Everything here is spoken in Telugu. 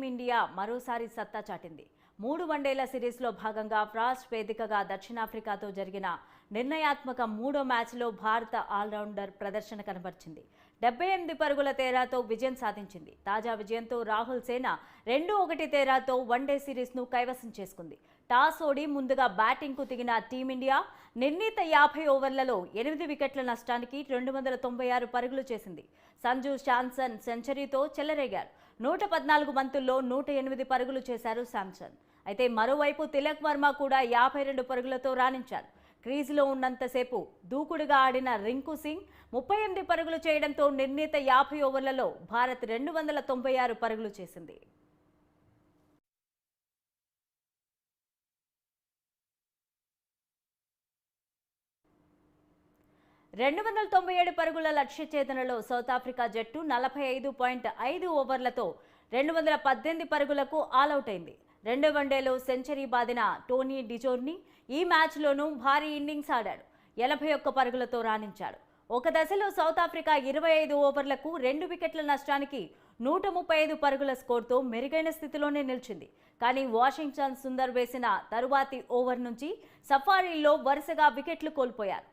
టీమిండియా మరోసారి సత్తా చాటింది. మూడు వన్డేల సిరీస్లో భాగంగా ఫ్రాన్స్ వేదికగా దక్షిణాఫ్రికాతో జరిగిన నిర్ణయాత్మక మూడో మ్యాచ్లో భారత ఆల్రౌండర్ ప్రదర్శన కనబర్చింది. డెబ్బై ఎనిమిది పరుగుల తేరాతో విజయం సాధించింది. తాజా విజయంతో రాహుల్ సేన రెండు ఒకటి తేరాతో వన్డే సిరీస్ను కైవసం చేసుకుంది. టాస్ ఓడి ముందుగా బ్యాటింగ్కు దిగిన టీమిండియా నిర్ణీత యాభై ఓవర్లలో ఎనిమిది వికెట్ల నష్టానికి రెండు వందల తొంభై ఆరు పరుగులు చేసింది. సంజు శాంసన్ సెంచరీతో చెలరేగారు. నూట పద్నాలుగు బంతుల్లో నూట ఎనిమిది పరుగులు చేశారు శాంసన్. అయితే మరోవైపు తిలక్ వర్మ కూడా యాభై రెండు పరుగులతో రాణించారు. క్రీజులో ఉన్నంతసేపు దూకుడుగా ఆడిన రింకు సింగ్ ముప్పై ఎనిమిది పరుగులు చేయడంతో నిర్ణీత యాభై ఓవర్లలో భారత్ రెండు వందల తొంభై ఆరు పరుగులు చేసింది. రెండు వందల తొంభై ఏడు పరుగుల లక్ష్య ఛేదనలో సౌత్ ఆఫ్రికా జట్టు నలభై ఐదు పాయింట్ ఐదు ఓవర్లతో రెండు వందల పద్దెనిమిది పరుగులకు ఆలౌట్ అయింది రెండో వన్డేలో సెంచరీ బాదిన టోనీ డిజోర్ని ఈ మ్యాచ్లోనూ భారీ ఇన్నింగ్స్ ఆడాడు. ఎనభై ఒక్క పరుగులతో రాణించాడు. ఒక దశలో సౌత్ ఆఫ్రికా ఇరవై ఐదు ఓవర్లకు రెండు వికెట్ల నష్టానికి నూట ముప్పై ఐదు పరుగుల స్కోర్తో మెరుగైన స్థితిలోనే నిలిచింది. కానీ వాషింగ్టన్ సుందర్ వేసిన తరువాతి ఓవర్ నుంచి సఫారీల్లో వరుసగా వికెట్లు కోల్పోయారు.